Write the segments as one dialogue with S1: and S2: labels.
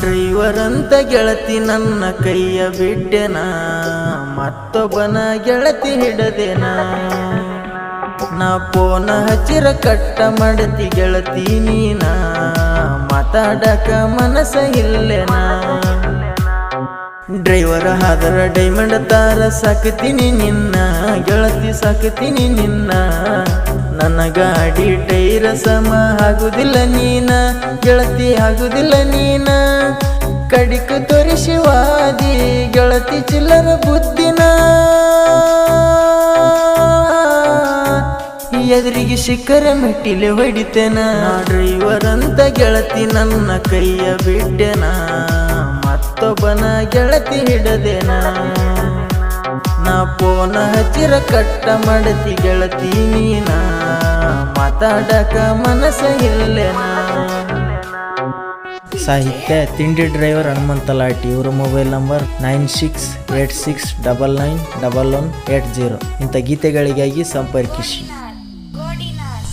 S1: Driver ಅಂತ ಗೆಳತಿ ನನ್ನ ಕೈಯ ಬಿಟ್ಟೆನ ಮತ್ತೊಬ್ಬನ ಗೆಳತಿ ಹಿಡದೆನ ನಾ. ಪೋನ ಹಚ್ಚಿರ ಕಟ್ಟ ಮಾಡತಿ ಗೆಳತಿ ನೀನ. ಮಾತಾಡಕ ಮನಸ ಇಲ್ಲೆನ ಡ್ರೈವರ್ ಹಾದರ ಡೈಮಂಡ್ ತಾರ ಸಾಕತೀನಿ ನಿನ್ನ. ಗೆಳತಿ ಸಾಕತೀನಿ ನಿನ್ನ. ನನ್ನ ಗಾಡಿ ಟೈರ ಸಮ ಆಗುದಿಲ್ಲ ನೀನ, ಗೆಳತಿ ಆಗುದಿಲ್ಲ ನೀನ. ಕಡಿಕು ತೋರಿಸುವಾದಿ ಗೆಳತಿ ಚಿಲ್ಲರ ಬುದ್ಧಿನ. ಎದುರಿಗೆ ಶಿಖರ ಮೆಟ್ಟಿಲೆ ಹೊಡಿತೇನ. ಡ್ರೈವರ್ ಅಂತ ಗೆಳತಿ ನನ್ನ ಕೈಯ ಬಿಟ್ಟೆನ. ಮತ್ತೊಬ್ಬನ ಗೆಳತಿ ಹಿಡದೆನ. ನಾ ಪೋನ ಹಚ್ಚಿರ ಕಟ್ಟ ಮಡತಿ ಗೆಳತಿ ನೀನ? ಮಾತಾಡಕ ಮನಸ ಇಲ್ಲೆನ ಸಾಹಿತ್ಯ ತಿಂಡಿ ಡ್ರೈವರ್ ಹನುಮಂತ ಲಾಟಿ. ಇವರ mobile number nine six eight six double nine double one eight zero. ಇಂಥ ಗೀತೆಗಳಿಗಾಗಿ ಸಂಪರ್ಕಿಸಿ.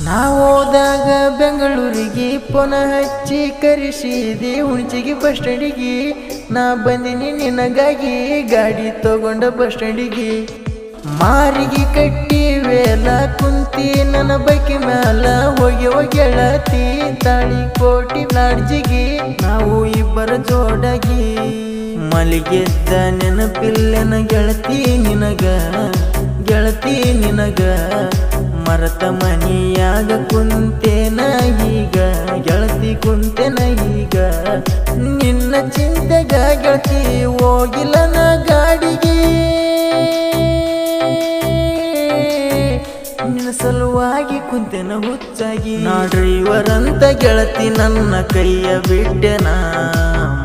S1: ನಾವು ಹೋದಾಗ ಬೆಂಗಳೂರಿಗೆ ಪುನಃ ಹಚ್ಚಿ ಕರೆಸಿದೆ ಹುಣಚಿಗೆ ಬಸ್ ಸ್ಟ್ಯಾಂಡಿಗೆ. ನಾ ಬಂದಿನಿ ನಿನಗಾಗಿ ಗಾಡಿ ತಗೊಂಡ ಬಸ್ ಸ್ಟ್ಯಾಂಡಿಗೆ. ಮಾರಿಗೆ ಕಟ್ಟಿ ವೇಲ ಕುಂತಿ ನನ್ನ ಬೈಕಿ ಮ್ಯಾಲ ಹೋಗಿ ಗೆಳತಿ ತಾಳಿ ಕೋಟಿ ಲಾಡ್ಜಿಗೆ ನಾವು ಇಬ್ಬರ ಜೋಡಾಗಿ. ಮಲಿಗೆದ್ದ ನೆನಪಿಲ್ಲನ ಗೆಳತಿ ನಿನಗ ಗೆಳತಿ ನಿನಗ. ಮರತ ಮನಿಯಾಗ ಕುಂತೇನ ಈಗ? ಗೆಳತಿ ಕುಂತೇನ ಈಗ? ನಿನ್ನ ಚಿಂತೆಗ ಗೆಳತಿ ಹೋಗಿಲ್ಲ ನಾ ಗಾಡಿಗೆ? ನಿನ್ನ ಸಲುವಾಗಿ ಕುಂತೆನ ಹುಚ್ಚಾಗಿ? ನಾ ಡ್ರೈವರ್ ಅಂತ ಗೆಳತಿ ನನ್ನ ಕೈಯ ಬಿಟ್ಟೆನಾ?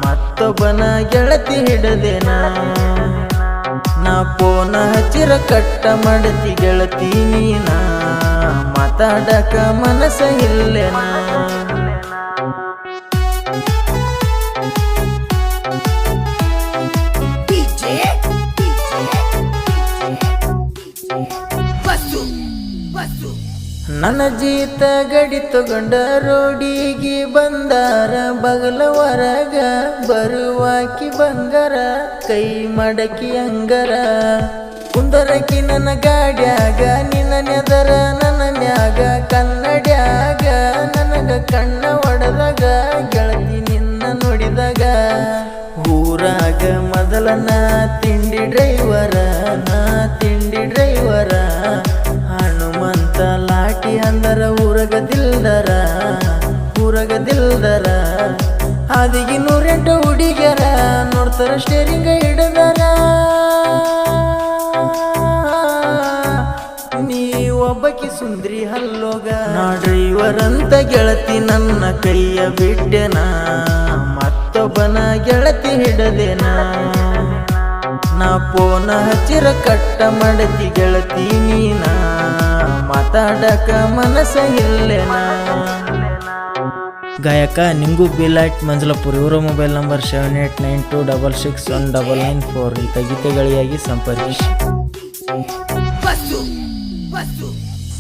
S1: ಮತ್ತೊಬ್ಬನ ಗೆಳತಿ ಹಿಡದೆನ? ನಾ ಪೋನ ಹಚ್ಚಿರ ಕಟ್ಟ ಮಾಡತಿ ಗೆಳತಿ ನೀನ ಮಾತಾಡಕ ಮನಸ ಇಲ್ಲೆನ. ನನ್ನ ಜೀತ ಗಡಿ ತಗೊಂಡ ರೋಡಿಗೆ ಬಂದಾರ ಬಗಲ ಹೊರಗ ಬರುವಾಕಿ ಬಂಗಾರ, ಕೈ ಮಡಕಿ ಅಂಗರ. ಕುಂದರಕಿ ನನ್ನ ಗಾಡ್ಯಾಗ, ನಿನ್ನ ನೆದರ ನನ್ನ ಮ್ಯಾಗ, ಕನ್ನಡ್ಯಾಗ ನನಗ ಕಣ್ಣ ಹೊಡೆದಾಗ ಗೆಳತಿ ನಿನ್ನ ನೋಡಿದಾಗ. ಊರಾಗ ಮೊದಲನ ತಿಂಡಿ ಡ್ರೈವರ ಲಾಟಿ ದಿಲ್ದರ ಊರಗ ದಿಲ್ದರ ಹಾದಿಗೆ ನೂರೆಂಟು ಹುಡುಗರ ನೋಡ್ತಾರ ಸ್ಟೇರಿಂಗ ಹಿಡದಾರ. ನೀ ಒಬ್ಬಕಿ ಸುಂದ್ರಿ ಹಲ್ಲೋಗ ನಾ ಡ್ರೈವರಂತ ಗೆಳತಿ ನನ್ನ ಕೈಯ ಬಿಟ್ಟೆನ, ಮತ್ತೊಬ್ಬನ ಗೆಳತಿ ಹಿಡದೆನ. ನಾ ಪೋನ ಹಚ್ಚಿರ ಕಟ್ಟ ಮಡತಿ ಗೆಳತಿ ನೀನ. ಮಾತಾಡಕ ಮನಸ ಇಲ್ಲೆನ? ಗಾಯಕ ನಿಂಗು ಬಿಲೈಟ್, ಮಂಜಲಪುರ್, ಇವರ mobile number seven eight nine two double six one double nine four ಇಂಥ ಗೀತೆಗಳಿಗಾಗಿ ಸಂಪರ್ಕಿಸಿ.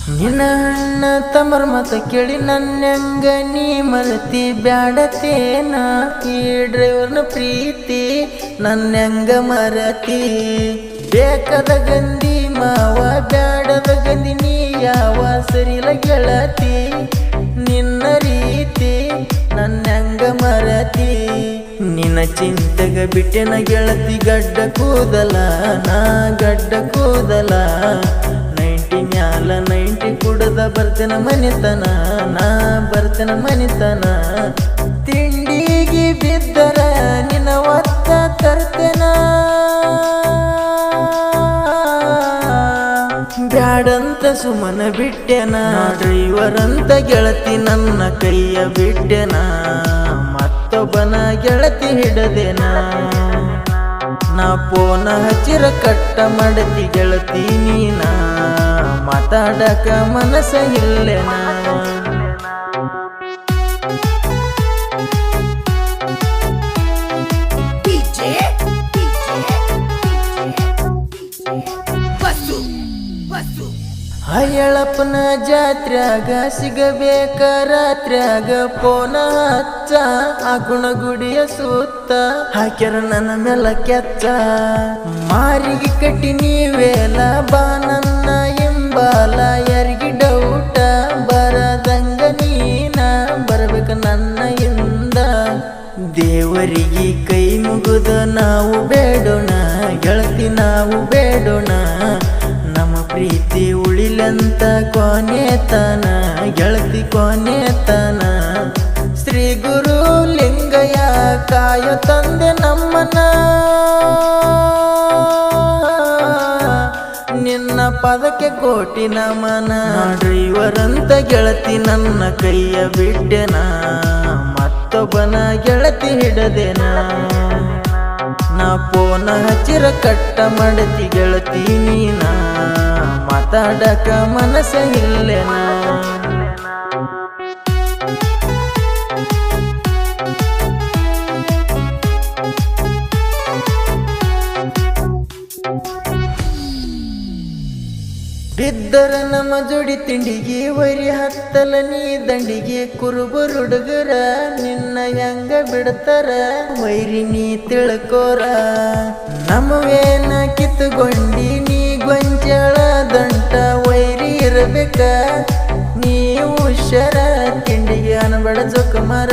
S1: ನಿನ್ನ ಅಣ್ಣ ತಮರ್ ಮತ ಕೇಳಿ ನನ್ನಂಗ ನೀ ಮಲತಿ ಬ್ಯಾಡತೇನ ಈ ಡ್ರೈವರ್ನ ಪ್ರೀತಿ ನನ್ನಂಗ ಮರತಿ. ಬೇಕದ ಗಂದಿ ಮಾವ, ಬ್ಯಾಡದ ಗಂದಿ ನೀ ಯಾವ ಸರಿಲ ಗೆಳತಿ. ನಿನ್ನ ರೀತಿ ನನ್ನಂಗ ಮರತಿ. ನಿನ್ನ ಚಿಂತೆಗ ಬಿಟ್ಟೆನ ಗೆಳತಿ ಗಡ್ಡ ಕೂದಲ, ನಾ ಗಡ್ಡ ಕೂದಲ. ಮ್ಯಾಲ ನೈಂಟಿ ಕುಡದ ಬರ್ತೇನ ಮನಿತನ ನಾ ಬರ್ತೇನ ಮನಿತನ. ತಿಂಡಿಗೆ ಬಿದ್ದರ ನಿನ್ನ ಒತ್ತ ತರ್ತೇನ. ಬ್ಯಾಡಂತ ಸುಮನ ಬಿಟ್ಟೆನ ಡ್ರೈವರ್ ಅಂತ ಗೆಳತಿ ನನ್ನ ಕೈಯ ಬಿಟ್ಟೆನ. ಮತ್ತೊಬ್ಬನ ಗೆಳತಿ ಹಿಡದೆನ. ನಾ ಪೋನ ಹಚ್ಚಿರ ಕಟ್ಟ ಮಡದಿ ಗೆಳತಿ ನೀನ ಮಾತಾಡಕ ಮನಸ ಇಲ್ಲೆನ? ಅಯ್ಯಳಪ್ಪನ ಜಾತ್ರ್ಯಾಗ ಸಿಗಬೇಕ ರಾತ್ರ್ಯಾಗ ಪೋನ ಹಚ್ಚ. ಆ ಗುಣಗುಡಿಯ ಸುತ್ತ ಹಾಕ್ಯಾರ ನನ್ನ ಮೇಲ ಕೆಚ್ಚ. ಮಾರಿಗೆ ಕಟ್ಟಿ ನೀವೇಲ ಬಾ ನನ್ನ ಎಂಬಾಲ, ಯಾರಿಗೆ ಉಳಿಲಂತ ಕೊನೆತನ ಗೆಳತಿ ಕೊನೆತನ ಶ್ರೀ ಗುರು ಲಿಂಗಯ್ಯ ಕಾಯ ತಂದೆ ನಮ್ಮನ ನಿನ್ನ ಪದಕ್ಕೆ ಕೋಟಿ ನಮನ. ಡ್ರೈವರಂತ ಗೆಳತಿ ನನ್ನ ಕೈಯ ಬಿಟ್ಟೆನ? ಮತ್ತೊಬ್ಬನ ಗೆಳತಿ ಹಿಡದೆನ? ನಾ ಪೋನ ಹಚ್ಚಿರ ಕಟ್ಟ ಮಡತಿ ಗೆಳತಿ ನೀನ ಮಾತಾಡಕ ಮನಸ್ಸ ಇಲ್ಲೆನ. ಬಿದ್ದರ ನಮ್ಮ ಜೋಡಿ ತಿಂಡಿಗೆ ವರಿ ಹತ್ತಲ, ನೀ ದಂಡಿಗೆ ಕುರುಬರು ಹುಡುಗರ, ನಿನ್ನ ಹೆಂಗ ಬಿಡ್ತಾರ? ವೈರಿ ನೀ ತಿಳ್ಕೋರ. ನಮವೇನ ಕಿತ್ತುಗೊಂಡಿ ನೀ ಗೊಂಜಾಳ ದಂಟ ವೈರಿ ಇರಬೇಕ? ನೀ ಹುಷರ, ತಿಂಡಿಗೆ ಅನಬಡ ಜೋಕುಮಾರ.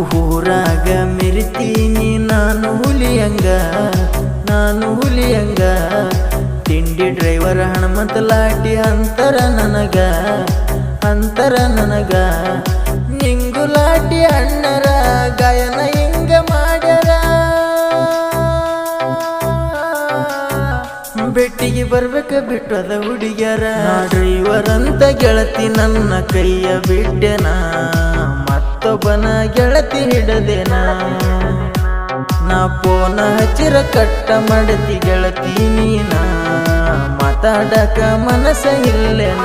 S1: ಊರಾಗ ಮೆರಿತೀನಿ, ನಾನು ಹುಲಿಯಂಗ ನಾನು ಹುಲಿಯಂಗ ತಿಂಡಿ ಹಣಮತ ಲಾಟಿ, ಅಂತರ ನನಗ ಅಂತರ ನನಗ. ನಿಂಗು ಲಾಟಿ ಅಣ್ಣರ, ಗಾಯನ ಹಿಂಗ ಮಾಡ್ಯಾರ. ಬೆಟ್ಟಿಗೆ ಬರ್ಬೇಕ ಬಿಟ್ಟದ ಹುಡುಗಿಯರ. ಅಂತ ಗೆಳತಿ ನನ್ನ ಕೈಯ ಬಿಟ್ಟೆನಾ. ಮತ್ತೊಬ್ಬನ ಗೆಳತಿ ಹಿಡದೆನ. ನಾ ಪೋನ ಹಚ್ಚಿರ ಕಟ್ಟ ಮಡತಿ ಗೆಳತಿ ನೀನ ಮಾತಾಡಕ ಮನಸ್ಸ ಇಲ್ಲೆನ?